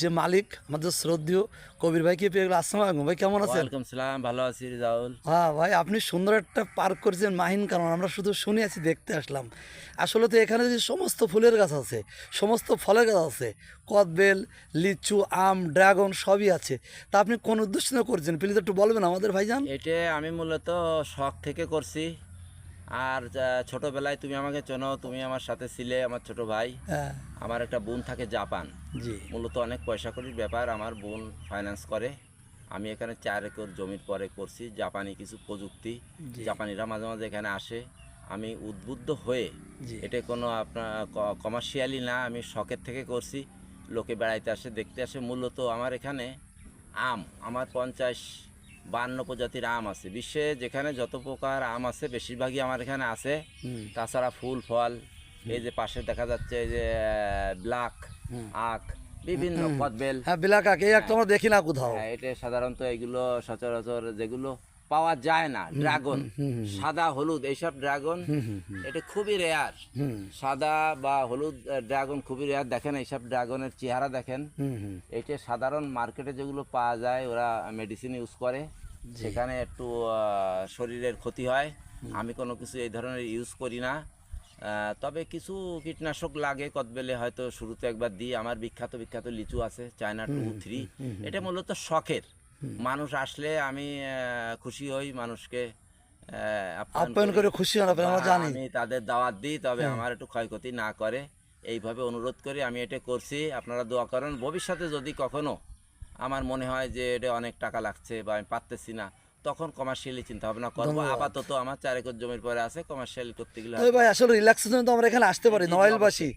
যে মালিক আমাদের শ্রদ্ধেয় কবির ভাইকে পেয়ে গেলো? আসসালাম আলাইকুম। ভাই কেমন আছেন? ওয়ালাইকুম সালাম ভালো আছি রিজাউল। হ্যাঁ ভাই আপনি সুন্দর একটা পার্ক করেছেন মাহিন কারণ আমরা শুধু শুনে আছি দেখতে আসলাম। আসলে তো এখানে যে সমস্ত ফুলের গাছ আছে সমস্ত ফলের গাছ আছে কদবেল লিচু আম ড্রাগন সবই আছে। তা আপনি কোন উদ্দেশ্য করছেন? প্লিজ একটু বলবেন আমাদের ভাইজান। এটা আমি মূলত শখ থেকে করছি। আর ছোটবেলায় তুমি আমাকে চেনো তুমি আমার সাথে ছিলে আমার ছোট ভাই। হ্যাঁ। আমার একটা বোন থাকে জাপান। জি। মূলত অনেক পয়সা করির ব্যাপার আমার বোন ফাইন্যান্স করে। আমি এখানে চার একর জমির পরে করছি জাপানি কিছু প্রযুক্তি। জাপানিরা মাঝে মাঝে এখানে আসে। আমি উদ্বুদ্ধ হয়ে এটা কোনো আপনার কমার্শিয়ালি না আমি শখের থেকে করছি। লোকে বেড়াইতে আসে দেখতে আসে। মূলত আমার এখানে আম আমার পঞ্চাশ বান্ন প্রজাতির আম আছে। বিশ্বে যেখানে যত প্রকার আম আছে বেশিরভাগই আমার এখানে আছে। তাছাড়া ফুল ফল এই যে পাশে দেখা যাচ্ছে এই যে ব্ল্যাক। আখ বিভিন্ন কদবেল। হ্যাঁ বিলাকাক এই একটা আমরা দেখি না কোথাও। হ্যাঁ, এটা সাধারণত এগুলো সচরাচর যেগুলো পাওয়া যায় না। ড্রাগন সাদা হলুদ এইসব ড্রাগন এটা খুবই রেয়ার। সাদা বা হলুদ ড্রাগন খুবই রেয়ার। দেখেন এইসব ড্রাগনের চেহারা দেখেন। এইটা সাধারণ মার্কেটে যেগুলো পাওয়া যায় ওরা মেডিসিন ইউজ করে। সেখানে একটু শরীরের ক্ষতি হয়। আমি কোনো কিছু এই ধরনের ইউজ করি না। তবে কিছু কীটনাশক লাগে কদবেলে হয়তো শুরুতে একবার দিই। আমার বিখ্যাত বিখ্যাত লিচু আছে চায়না টু থ্রি এটা মূলত শখের। মানুষ আসলে আমি খুশি হই মানুষকে আপ্যায়ন করে। খুশি হন আমরা জানি। আমি তাদের দাওয়াত দিই তবে আমার একটু ক্ষয়ক্ষতি না করে। এইভাবে অনুরোধ করি আমি এটা করছি। আপনারা দোয়া করেন ভবিষ্যতে যদি কখনো আমার মনে হয় যে এটা অনেক টাকা লাগছে বা আমি পারতেছি না। তখন কমার্শিয়ালি চিন্তা ভাবনা করব আপাতত আমার চার একর জমির পরে আছে কমার্শিয়াল করতে গেলে তবে ভাই আসলে রিল্যাক্সের জন্য তো আমরা এখানে আসতে পারি নড়াইলবাসী।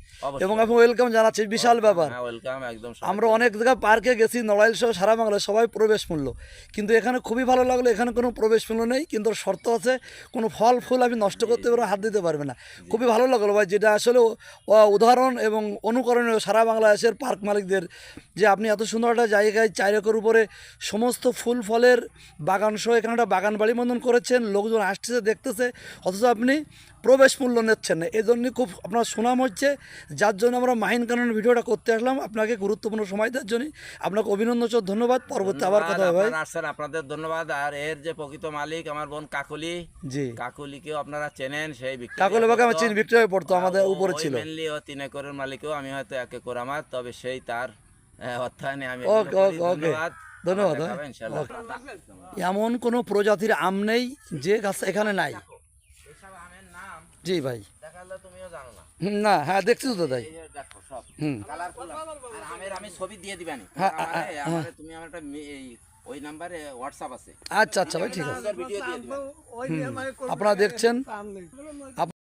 এবং আপনি ওয়েলকাম জানাচ্ছি বিশাল ব্যাপার। হ্যাঁ ওয়েলকাম একদম আমরা অনেক জায়গায় পার্কে গেছি নড়াইল সহ সারা বাংলায় সবাই প্রবেশ মূল্য। কিন্তু এখানে খুবই ভালো লাগল এখানে কোনো প্রবেশ মূল্য নেই কিন্তু শর্ত আছে কোনো ফল ফুল আপনি নষ্ট করতে পারবেন হাত দিতে পারবে না। খুবই ভালো লাগল ভাই যেটা আসলে উদাহরণ এবং অনুকরণীয় সারা বাংলাদেশের পার্ক মালিকদের যে আপনি এত সুন্দর একটা জায়গায় চার একর উপরে সমস্ত ফুল ফলের বাগান সহ এখানে একটা বাগান বাড়ি মতন করেছেন লোকজন আসতেছে দেখতেছে অথচ আপনি প্রবেশ মূল্য নিচ্ছেন না। এই জন্যই খুব আপনার সুনাম হচ্ছে যার জন্য আমরা মাহিন কানুন ভিডিওটা করতে আসলাম। আপনাকে গুরুত্বপূর্ণ সময় দেওয়ার জন্য আপনাকে অভিনন্দন ধন্যবাদ। পরবর্তী আবার কথা হবে আসছেন আপনাদের ধন্যবাদ। আর এর যে প্রকৃত মালিক আমার বোন কাকলি জি। কাকুলিকেও আপনারা চেনেন সেই কাকলে বাগে আমার। চিন ভিক্টোরিয়া পড়তো আমাদের উপরে ছিল। ও তিন একরের মালিকও আমি হয়তো এক একর আমার তবে সেই তার অর্থায়নে আমি ওকে, ওকে, ওকে। ধন্যবাদ। ধন্যবাদ, ইনশাআল্লাহ। এমন কোনো প্রজাতির আম নেই যে গাছ এখানে নাই। এসব আমের নাম জি ভাই। দেখালে তুমিও জানো না। হ্যাঁ দেখছি তো দাদাই এই যে দেখো সব হুম। কালারফুল আর আমের আমি ছবি দিয়ে দিবানি হ্যাঁ, আমারে আমারে তুমি আমার একটা এই ওই নাম্বারে হোয়াটসঅ্যাপ আছে। আচ্ছা আচ্ছা ভাই ঠিক আছে। ভিডিও আপনারা দেখছেন।